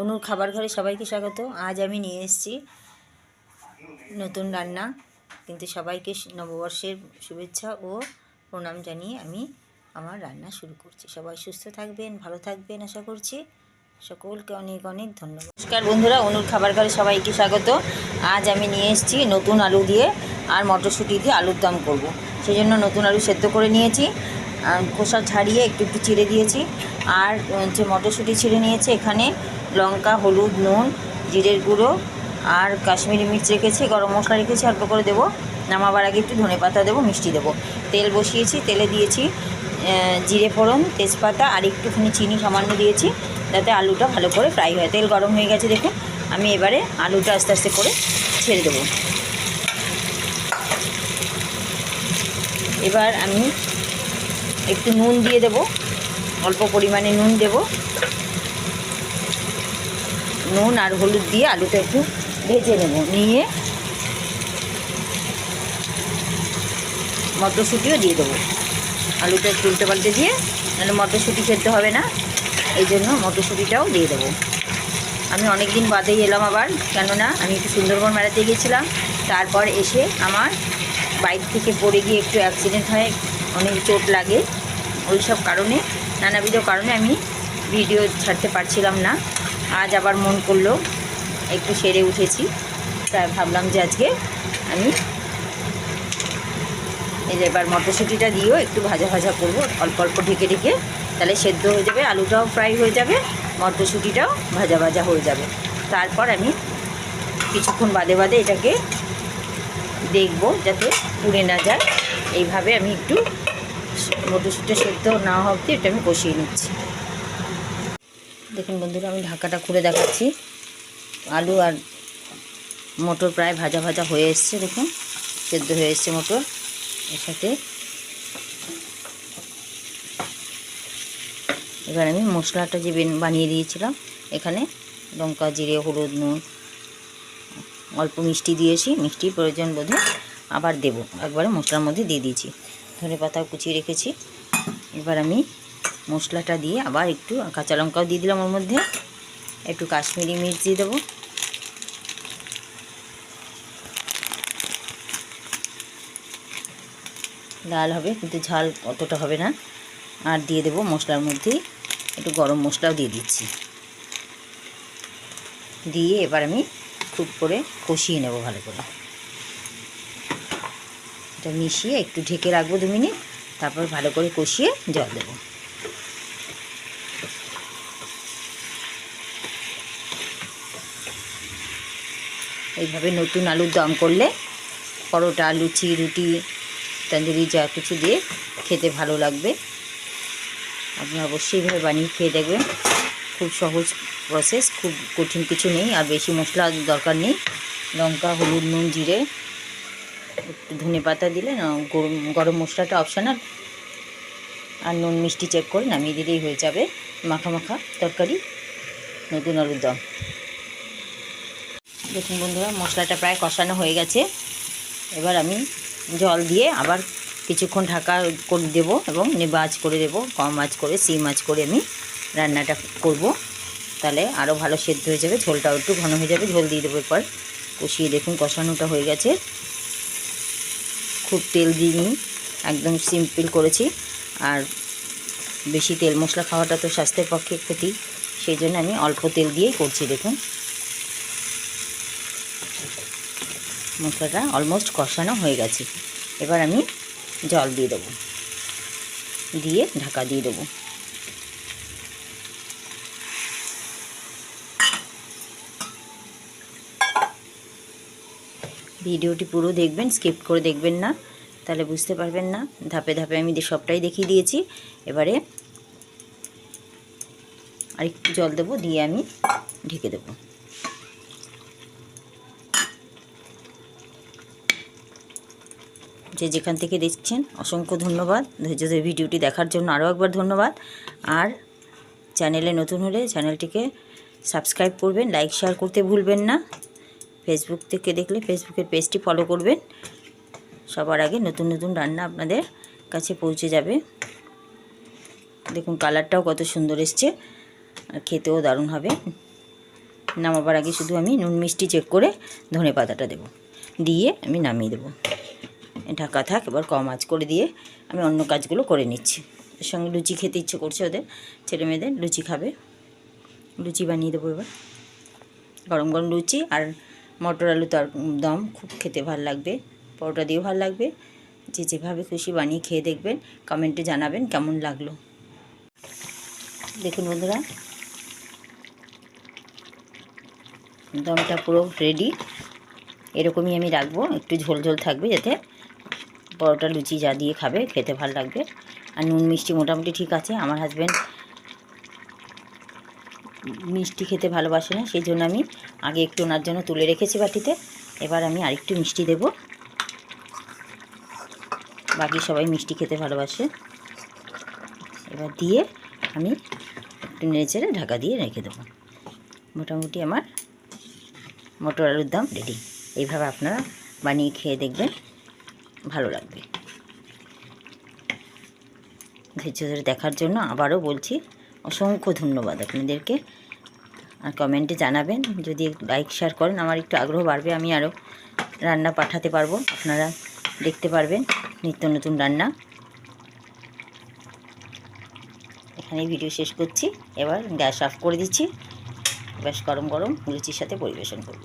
অনুর খাবার ঘরে সবাইকে স্বাগত। আজ আমি নিয়ে এসেছি নতুন রান্না। কিন্তু সবাইকে নববর্ষের শুভেচ্ছা ও প্রণাম জানিয়ে আমি আমার রান্না শুরু করছি। সবাই সুস্থ থাকবেন, ভালো থাকবেন আশা করছি। সকলকে অনেক অনেক ধন্যবাদ। নমস্কার বন্ধুরা, অনুর খাবার ঘরে সবাইকে স্বাগত। আজ আমি নিয়ে এসেছি নতুন আলু দিয়ে আর মটরশুঁটি দিয়ে আলুর দম করব। সেই জন্য নতুন আলু সেদ্ধ করে নিয়েছি। খোসা ছাড়িয়ে একটু একটু চিড়ে দিয়েছি। আর যে মটরশুঁটি ছিঁড়ে নিয়েছে, এখানে লঙ্কা, হলুদ, নুন, জিরের গুঁড়ো আর কাশ্মীরি মির্চ রেখেছি, গরম মশলা রেখেছি, অল্প করে দেবো। নামাবার আগে একটু ধনে পাতা দেবো, মিষ্টি দেবো। তেল বসিয়েছি, তেলে দিয়েছি জিরে ফোড়ন, তেজপাতা আর একটুখানি চিনি সামান্য দিয়েছি, যাতে আলুটা ভালো করে ফ্রাই হয়। তেল গরম হয়ে গেছে, দেখুন। আমি এবারে আলুটা আস্তে আস্তে করে ছেড়ে দেবো। এবার আমি একটু নুন দিয়ে দেব। অল্প পরিমাণে নুন দেব। নুন আর হলুদ দিয়ে আলুটা একটু ভেজে নেব। নিয়ে মটরশুঁটিও দিয়ে দেবো। আলুটা একটু উল্টে পাল্টে দিয়ে, নাহলে মটরশুঁটি খেতে হবে না। এই জন্য মটরশুঁটিটাও দিয়ে দেবো। আমি অনেক দিন বাদেই এলাম আবার, কেননা আমি একটু সুন্দরবন বেড়াতে গিয়েছিলাম। তারপর এসে আমার বাইক থেকে পড়ে গিয়ে একটু অ্যাক্সিডেন্ট হয়, অনেক চোট লাগে। ওই সব কারণে, নানাবিধ কারণে আমি ভিডিও ছাড়তে পারছিলাম না। আজ আবার মন করল, একটু সেরে উঠেছি। তাই ভাবলাম যে আজকে আমি এই যে এবার মটরশুঁটিটা দিয়েও একটু ভাজা ভাজা করব, অল্প অল্প ঢেকে ঢেকে। তাহলে সেদ্ধ হয়ে যাবে, আলুটাও ফ্রাই হয়ে যাবে, মটরশুঁটিটাও ভাজা ভাজা হয়ে যাবে। তারপর আমি কিছুক্ষণ বাদে বাদে এটাকে দেখব, যাতে পুড়ে না যায়। এইভাবে আমি একটু মটরশুঁটি সেদ্ধ না হওয়া এটা আমি কষিয়ে নিচ্ছি। দেখুন বন্ধুরা, আমি ঢাকাটা খুলে দেখাচ্ছি। আলু আর মটর প্রায় ভাজা ভাজা হয়ে এসছে, দেখুন। সেদ্ধ হয়ে এসছে মটর। এর সাথে এবার আমি মশলাটা যে বানিয়ে দিয়েছিলাম, এখানে লঙ্কা, জিরে, হলুদ, নুন, অল্প মিষ্টি দিয়েছি। মিষ্টি প্রয়োজন বোধে আবার দেব। একবারে মশলার মধ্যে দিয়ে দিয়েছি। ধনে পাতা কুচিয়ে রেখেছি। এবার আমি মশলাটা দিয়ে আবার একটু কাঁচা লঙ্কাও দিয়ে দিলাম ওর মধ্যে। একটু কাশ্মীরি মির্চ দিয়ে দেবো। লাল হবে, কিন্তু ঝাল অতটা হবে না। আর দিয়ে দেবো মশলার মধ্যেই একটু গরম মশলাও দিয়ে দিচ্ছি। দিয়ে এবার আমি খুব করে কষিয়ে নেব ভালো করে। এটা মিশিয়ে একটু ঢেকে রাখব দু মিনিট, তারপর ভালো করে কষিয়ে জল দেবো। এইভাবে নতুন আলুর দম করলে পরোটা, লুচি, রুটি, তন্দুরি যা কিছু দিয়ে খেতে ভালো লাগবে। আপনি অবশ্যই এইভাবে বানিয়ে খেয়ে দেখবেন। খুব সহজ প্রসেস খুব কঠিন কিছু নেই, আর বেশি মশলা দরকার নেই। লঙ্কা, হলুদ, নুন, জিরে একটু ধনে পাতা দিলে গরম গরম মশলাটা অপশনাল আর নুন মিষ্টি চেক করে নামিয়ে দিলেই হয়ে যাবে। মাখা মাখা তরকারি, নতুন আলুর দম। দেখুন বন্ধুরা, মশলাটা প্রায় কষানো হয়ে গেছে। এবার আমি জল দিয়ে আবার কিছুক্ষণ ঢাকা করে দেবো এবং নেবা আঁচ করে দেবো কম আঁচ করে সিম আঁচ করে আমি রান্নাটা করব। তাহলে আরও ভালো সেদ্ধ হয়ে যাবে, ঝোলটাও একটু ঘন হয়ে যাবে। ঝোল দিয়ে দেবো এরপর কষিয়ে দেখুন, কষানোটা হয়ে গেছে। খুব তেল দিইনি একদম সিম্পল করেছি। আর বেশি তেল মশলা খাওয়াটা তো স্বাস্থ্যের পক্ষে ক্ষতি। সেই জন্য আমি অল্প তেল দিয়েই করছি, দেখুন। মশলাটা অলমোস্ট কষানো হয়ে গেছে। এবার আমি জল দিয়ে দেবো। দিয়ে ঢাকা দিয়ে দেবো। ভিডিওটি পুরো দেখবেন, স্কিপ করে দেখবেন না, তাহলে বুঝতে পারবেন না। ধাপে ধাপে আমি সবটাই দেখিয়ে দিয়েছি। এবারে আরেকটু জল দেবো, দিয়ে আমি ঢেকে দেবো। যে যেখান থেকে দেখছেন, অসংখ্য ধন্যবাদ। ধৈর্য ধরে ভিডিওটি দেখার জন্য আরও একবার ধন্যবাদ। আর চ্যানেলে নতুন হলে চ্যানেলটিকে সাবস্ক্রাইব করবেন, লাইক, শেয়ার করতে ভুলবেন না। ফেসবুক থেকে দেখলে ফেসবুকের পেজটি ফলো করবেন। সবার আগে নতুন নতুন রান্না আপনাদের কাছে পৌঁছে যাবে। দেখুন কালারটাও কত সুন্দর এসছে আর খেতেও দারুণ হবে। নামাবার আগে শুধু আমি নুন মিষ্টি চেক করে ধনে পাতাটা দেবো। দিয়ে আমি নামিয়ে দেবো। ঢাকা থাক, এবার কম আঁচ করে দিয়ে আমি অন্য কাজগুলো করে নিচ্ছি। এর সঙ্গে লুচি খেতে ইচ্ছে করছে ওদের। ছেলে মেয়েদের লুচি খাবে। লুচি বানিয়ে দেবো এবার। গরম গরম লুচি আর মটর আলু তর দম খুব খেতে ভালো লাগবে, পরোটা দিয়েও ভালো লাগবে। যে যেভাবে খুশি বানিয়ে খেয়ে দেখবেন, কমেন্টে জানাবেন কেমন লাগল। দেখুন বন্ধুরা, দমটা পুরো রেডি এরকমই আমি রাখব, একটু ঝোল ঝোল থাকবে যাতে পরোটা লুচি যা দিয়ে খাবে খেতে ভালো লাগবে। আর নুন মিষ্টি মোটামুটি ঠিক আছে, আমার হাজব্যান্ড মিষ্টি খেতে ভালোবাসে না সেই জন্য আমি আগে একটু ওনার জন্য তুলে রেখেছি বাটিতে। এবার আমি আরেকটু মিষ্টি দেব। বাকি সবাই মিষ্টি খেতে ভালোবাসে। এবার দিয়ে আমি একটু নেড়ে চেড়ে ঢাকা দিয়ে রেখে দেবো। মোটামুটি আমার মটর আলুর দাম রেডি এইভাবে আপনারা বানিয়ে খেয়ে দেখবেন, ভালো লাগবে। ধৈর্য ধরে দেখার জন্য আবারও বলছি অসংখ্য ধন্যবাদ আপনাদেরকে। আর কমেন্টে জানাবেন, যদি লাইক শেয়ার করেন, আমার একটু আগ্রহ বাড়বে, আমি আরও রান্না পাঠাতে পারব, আপনারা দেখতে পারবেন, নিত্য নতুন রান্না। এখানে ভিডিও শেষ করছি, এবার গ্যাস অফ করে দিচ্ছি বেশ গরম গরম লুচির সাথে পরিবেশন করব।